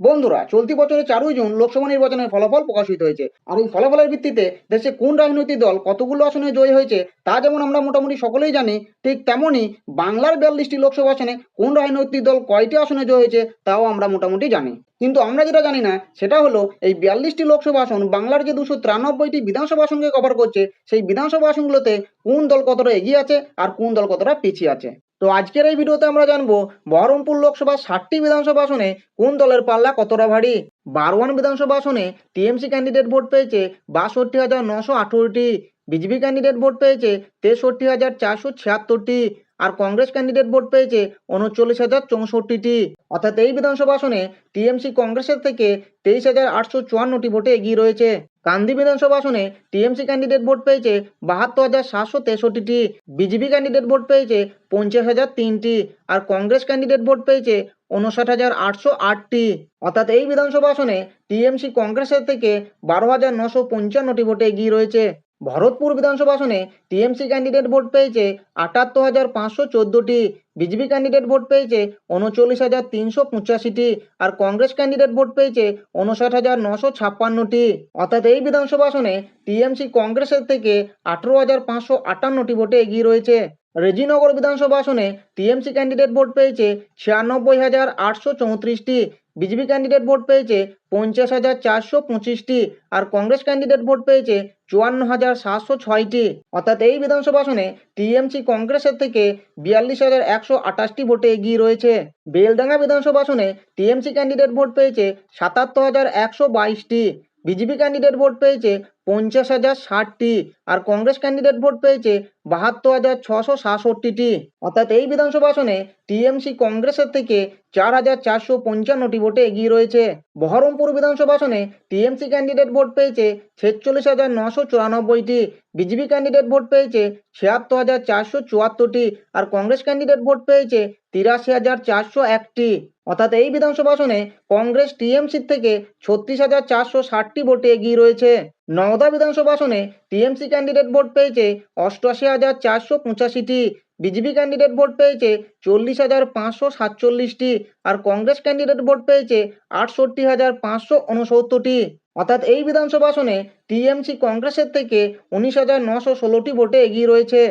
বন্ধুরা, চলতি বছরের চারই জুন লোকসভা নির্বাচনের ফলাফল প্রকাশিত হয়েছে। আর এই ফলাফলের ভিত্তিতে দেশে কোন রাজনৈতিক দল কতগুলো আসনে জয়ী হয়েছে, তা যেমন আমরা মোটামুটি সকলেই জানি, ঠিক তেমনই বাংলার বিয়াল্লিশটি লোকসভা আসনে কোন রাজনৈতিক দল কয়টি আসনে জয় হয়েছে, তাও আমরা মোটামুটি জানি। কিন্তু আমরা যেটা জানি না, সেটা হলো এই বিয়াল্লিশটি লোকসভা আসন বাংলার যে দুশো তিরানব্বইটি বিধানসভা আসনকে কভার করছে, সেই বিধানসভা আসনগুলোতে কোন দল কতটা এগিয়ে আছে আর কোন দল কতটা পিছিয়ে আছে। তো আজকের এই ভিডিওতে আমরা জানব বহরমপুর লোকসভা ষাটটি বিধানসভা আসনে কোন দলের পাল্লা কতটা ভারী? বারোয়ান বিধানসভা আসনে টিএমসি ক্যান্ডিডেট ভোট পেয়েছে বাষট্টি হাজার নশো আঠেরোটি, বিজেপি ক্যান্ডিডেট ভোট পেয়েছে তেষট্টি হাজার চারশো ছিয়াত্তরটি আর কংগ্রেস ক্যান্ডিডেট ভোট পেয়েছে উনচল্লিশ হাজার চৌষট্টিটি। অর্থাৎ এই বিধানসভা আসনে টিএমসি কংগ্রেসের থেকে তেইশ হাজার আটশো চুয়ান্নটি ভোটে এগিয়ে রয়েছে। কান্দি বিধানসভা আসনে টিএমসি ক্যান্ডিডেট ভোট পেয়েছে বাহাত্তর হাজার সাতশো তেষট্টিটি, বিজেপি ক্যান্ডিডেট ভোট পেয়েছে পঞ্চাশ হাজার তিনটি আর কংগ্রেস ক্যান্ডিডেট ভোট পেয়েছে উনষাট হাজার আটশো আটটি। অর্থাৎ এই বিধানসভা আসনে টিএমসি কংগ্রেসের থেকে বারো হাজার নশো পঞ্চান্নটি ভোটে এগিয়ে রয়েছে। ভরতপুর বিধানসভা আসনে টিএমসি ক্যান্ডিডেট ভোট পেয়েছে আটাত্তর হাজার পাঁচশো চোদ্দোটি, বিজেপি ক্যান্ডিডেট ভোট পেয়েছে উনচল্লিশ হাজার তিনশো পঁচাশিটি আর কংগ্রেস ক্যান্ডিডেট ভোট পেয়েছে উনষাট হাজার নশো ছাপ্পান্নটি। অর্থাৎ এই বিধানসভা আসনে টিএমসি কংগ্রেসের থেকে আঠেরো হাজার পাঁচশো আটান্নটি ভোটে এগিয়ে রয়েছে। রেজিনগর বিধানসভা আসনে টিএমসি ক্যান্ডিডেট ভোট পেয়েছে ছিয়ানব্বই হাজার আটশো চৌত্রিশটি, বিজেপি ক্যান্ডিডেট ভোট পেয়েছে পঞ্চাশ হাজার চারশো পঁচিশটি আর কংগ্রেস ক্যান্ডিডেট ভোট পেয়েছে চুয়ান্ন হাজার সাতশো ছয়টি। অর্থাৎ এই বিধানসভা আসনে টিএমসি কংগ্রেসের থেকে বিয়াল্লিশ হাজার একশো আঠাশটি ভোটে এগিয়ে রয়েছে। বেলডাঙ্গা বিধানসভা আসনে টিএমসি ক্যান্ডিডেট ভোট পেয়েছে সাতাত্তর হাজার একশো বাইশটি, বিজেপি ক্যান্ডিডেট ভোট পেয়েছে পঞ্চাশ হাজার ষাটটি আর কংগ্রেস ক্যান্ডিডেট ভোট পেয়েছে বাহাত্তর হাজার ছশো সাতষট্টিটি। অর্থাৎ এই বিধানসভা আসনে টিএমসি কংগ্রেসের থেকে চার হাজার চারশো পঞ্চান্নটি ভোটে এগিয়ে রয়েছে। বহরমপুর বিধানসভা আসনে টিএমসি ক্যান্ডিডেট ভোট পেয়েছে ছেচল্লিশ হাজার নশো চুরানব্বইটি। বিজেপি ক্যান্ডিডেট ভোট পেয়েছে ছিয়াত্তর হাজার চারশো চুয়াত্তরটি আর কংগ্রেস ক্যান্ডিডেট ভোট পেয়েছে তিরাশি হাজার চারশো একটি। অর্থাৎ এই বিধানসভা আসনে কংগ্রেস টিএমসির থেকে ছত্রিশ হাজার চারশো ষাটটি ভোটে এগিয়ে রয়েছে। নওদা বিধানসভা আসনে টিএমসি ক্যান্ডিডেট ভোট পেয়েছে অষ্টআশি হাজার চারশো পঁচাশিটি। বিজেপি ক্যান্ডিডেট ভোট পেয়েছে চল্লিশ হাজার পাঁচশো সাতচল্লিশটি আর কংগ্রেস ক্যান্ডিডেট ভোট পেয়েছে আটষট্টি হাজার পাঁচশো উনসত্তরটি। অর্থাৎ এই বিধানসভা আসনে টিএমসি কংগ্রেসের থেকে উনিশ হাজার নশো ষোলোটি ভোটে এগিয়ে রয়েছে।